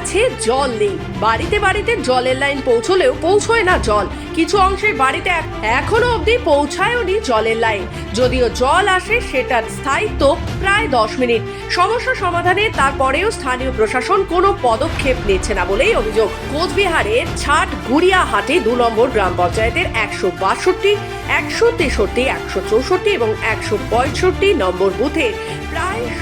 আছে জল নেই। বাড়িতে বাড়িতে জলের লাইন পৌঁছলেও পৌঁছয় না জল। কিছু অংশের বাড়িতে এখনও অবধি পৌঁছায়ওনি জলের লাইন। যদিও জল আসে, সেটার স্থায়িত্ব প্রায় দশ মিনিট। সমস্যা সমাধানে তারপরেও স্থানীয় প্রশাসন কোনো পদক্ষেপ নিচ্ছে না বলেই অভিযোগ। কোচবিহারের ছাট গুড়িয়াহাটে দু নম্বর গ্রাম পঞ্চায়েতের একশো বাষট্টি, একশো তেষট্টি, একশো চৌষট্টি এবং একশো পঁয়ষট্টি নম্বর বুথে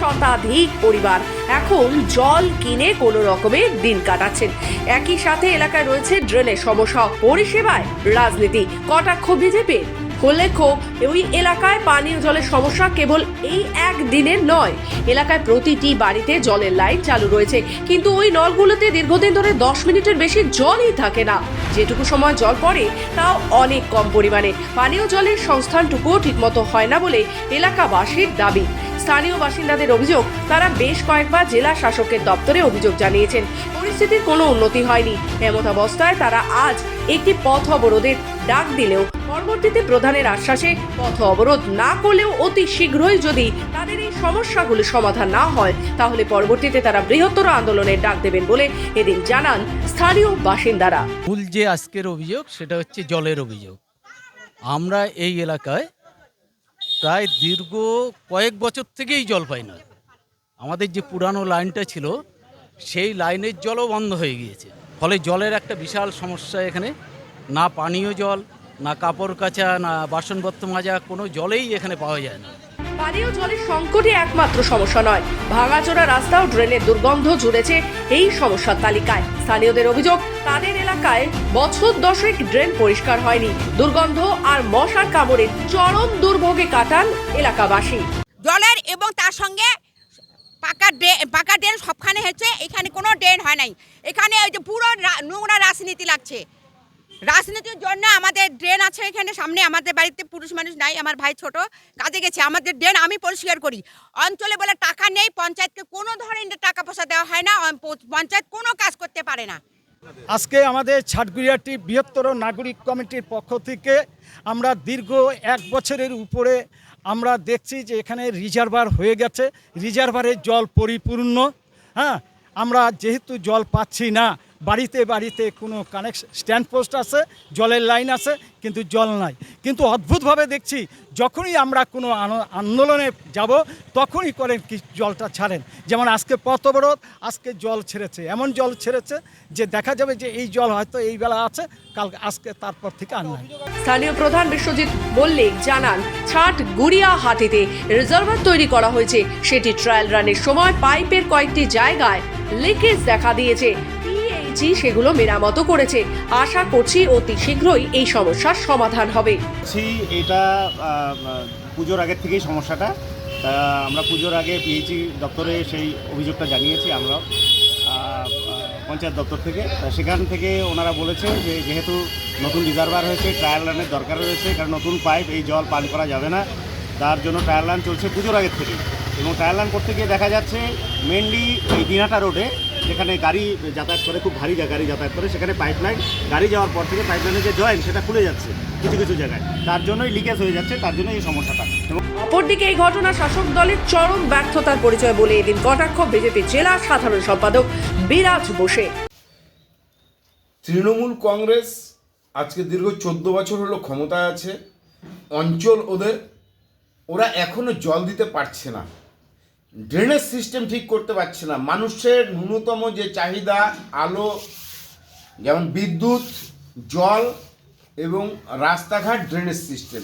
শতাধিক পরিবার এখন জল কিনে কোনো রকমে দিন কাটাচ্ছেন। একই সাথে এলাকায় রয়েছে ড্রেনের সমস্যা, পরিষেবায় রাজনীতি। কটাক্ষ বিজেপি উল্লেখ্য, ওই এলাকায় পানীয় জলের সমস্যা কেবল এই এক দিনের নয়। এলাকায় প্রতিটি বাড়িতে জলের লাইন চালু রয়েছে। কিন্তু ওই নলগুলোতে দীর্ঘদিন ধরে দশ মিনিটের বেশি জলই থাকে না। যেটুকু সময় জল পড়ে, তাও অনেক কম পরিমাণে। পানীয় জলের সংস্থানটুকুও ঠিকমতো হয় না বলে এলাকাবাসীর দাবি। স্থানীয় বাসিন্দাদের অভিযোগ, তারা বেশ কয়েকবার জেলা শাসকের দপ্তরে অভিযোগ জানিয়েছেন। পরিস্থিতির কোনো উন্নতি হয়নি। এমত অবস্থায় তারা আজ একটি পথ অবরোধের ডাক দিলেও পরবর্তীতে প্রধানের আশ্বাসে পথ অবরোধ না করলেও অতি শীঘ্রই যদি তাদের এই সমস্যাগুলো সমাধান না হয়, তাহলে পরবর্তীতে তারা বৃহত্তর আন্দোলনের ডাক দেবেন বলে এদিন জানান স্থানীয় বাসিন্দারা। মূল যে আজকের অভিযোগ, সেটা হচ্ছে জলের অভিযোগ। আমরা এই এলাকায় প্রায় দীর্ঘ কয়েক বছর থেকেই জল পাই না। আমাদের যে পুরানো লাইনটা ছিল, সেই লাইনের জলও বন্ধ হয়ে গিয়েছে। ফলে জলের একটা বিশাল সমস্যা এখানে। না পানীয় জল না কাপড় কাচা না বাসনপত্র মাজা কোনো জলেই এখানে পাওয়া যায় না। পানীয় জলের সংকটই একমাত্র সমস্যা নয় ভাঙাচোরা রাস্তা ও ড্রেনের দুর্গন্ধ জুড়েছে এই সমস্যার তালিকায়। স্থানীয়দের অভিযোগ তাদের এলাকায় বছর দশেক ড্রেন পরিষ্কার হয়নি। দুর্গন্ধ আর মশার কামড়ে চরম দুর্ভোগে কাটান এলাকাবাসী। জলের এবং তার সঙ্গে পাকা ড্রেন পাকা ড্রেন সবখানে হচ্ছে এখানে কোনো ড্রেন হয় নাই। এখানে ওই যে পুরো নোংরা রাজনীতি লাগছে। রাজনীতির জন্য আমাদের ড্রেন আছে এখানে, সামনে আমাদের বাড়িতে পুরুষ মানুষ নাই, আমার ভাই ছোট, কাজে গেছে, আমাদের ড্রেন আমি পরিষ্কার করি। অঞ্চলে বলে টাকা নেই, পঞ্চায়েতকে কোনো ধরনের টাকা পয়সা দেওয়া হয় না পঞ্চায়েত কোনো কাজ করতে পারে না। আজকে আমাদের ছাটগুড়িয়াটি বৃহত্তর নাগরিক কমিটির পক্ষ থেকে আমরা দীর্ঘ এক বছরের উপরে আমরা দেখছি যে এখানে রিজার্ভার হয়ে গেছে। রিজার্ভারের জল পরিপূর্ণ হ্যাঁ? আমরা যেহেতু জল পাচ্ছি না বাড়িতে বাড়িতে কোনো কানেকশন স্ট্যান্ড পোস্ট আছে, জলের লাইন আছে, কিন্তু জল নাই। কিন্তু অদ্ভুতভাবে দেখছি, যখনই আমরা কোনো আন্দোলনে যাব, তখনই করেন কি জলটা ছাড়েন। যেমন আজকে পথ অবরোধ, আজকে জল ছেড়েছে। এমন জল ছেড়েছে যে দেখা যাবে যে এই জল হয়তো এই বেলা আছে কাল আজকে তারপর থেকে আর নাই। স্থানীয় প্রধান বিশ্বজিৎ মল্লিক জানান, ছাট গুড়িয়া হাটিতে রিজার্ভার তৈরি করা হয়েছে। সেটি ট্রায়াল রানের সময় পাইপের কয়েকটি জায়গায় লিকেজ দেখা দিয়েছে। পিএইচই সেগুলো মেরামতো করেছে। আশা করছি অতি শীঘ্রই এই সমস্যার সমাধান হবে। এটা পুজোর আগের থেকেই সমস্যাটা। আমরা পুজোর আগে পিএইচি দপ্তরে সেই অভিযোগটা জানিয়েছি আমরা পঞ্চায়েত দপ্তর থেকে। সেখান থেকে ওনারা বলেছে যে, যেহেতু নতুন রিজার্ভার হয়েছে, ট্রায়াল রানের দরকার রয়েছে, কারণ নতুন পাইপ, এই জল পান করা যাবে না। তার জন্য ট্রায়াল রান চলছে পুজোর আগের থেকে এবং ট্রায়াল রান করতে গিয়ে দেখা যাচ্ছে মেনলি এই দিনাটা রোডে যেখানে গাড়ি যাতায়াত করে খুব ভারী গাড়ি যাতায়াত করে সেখানে পাইপলাইন গাড়ি যাওয়ার পর থেকে পাইপলাইনের যে জয়েন্ট সেটা খুলে যাচ্ছে কিছু কিছু জায়গায়। তার জন্যই লিকেজ হয়ে যাচ্ছে তার জন্য এই সমস্যাটা। এবং অপরদিকে এই ঘটনা শাসক দলের চরম ব্যর্থতার পরিচয় বলে এদিন কটাক্ষ বিজেপি জেলা সাধারণ সম্পাদক বিরাজ বসে। তৃণমূল কংগ্রেস আজকে দীর্ঘ চোদ্দ বছর হলো ক্ষমতায় আছে। অঞ্চল ওদের ওরা এখনও জল দিতে পারছে না। ড্রেনেজ সিস্টেম ঠিক করতে পারছে না। মানুষের ন্যূনতম যে চাহিদা, আলো, যেমন বিদ্যুৎ, জল এবং রাস্তাঘাট ড্রেনেজ সিস্টেম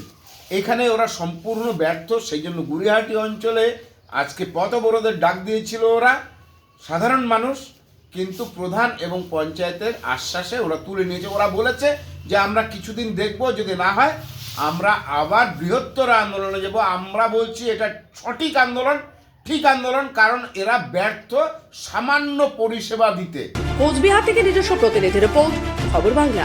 এখানে ওরা সম্পূর্ণ ব্যর্থ, সেই জন্য গুড়িহাটি অঞ্চলে আজকে পথ ডাক দিয়েছিল ওরা। সাধারণ মানুষ, কিন্তু প্রধান এবং পঞ্চায়েতের আশ্বাসে ওরা তুলে নিয়েছে। ওরা বলেছে যে, আমরা কিছুদিন দেখব, যদি না হয় আমরা আবার বৃহত্তর আন্দোলনে যাব। আমরা বলছি, এটা সঠিক আন্দোলন ঠিক আন্দোলন, কারণ এরা ব্যর্থ সামান্য পরিষেবা দিতে। কোচবিহার থেকে নিজস্ব প্রতিনিধি রিপোর্ট, খবর বাংলা।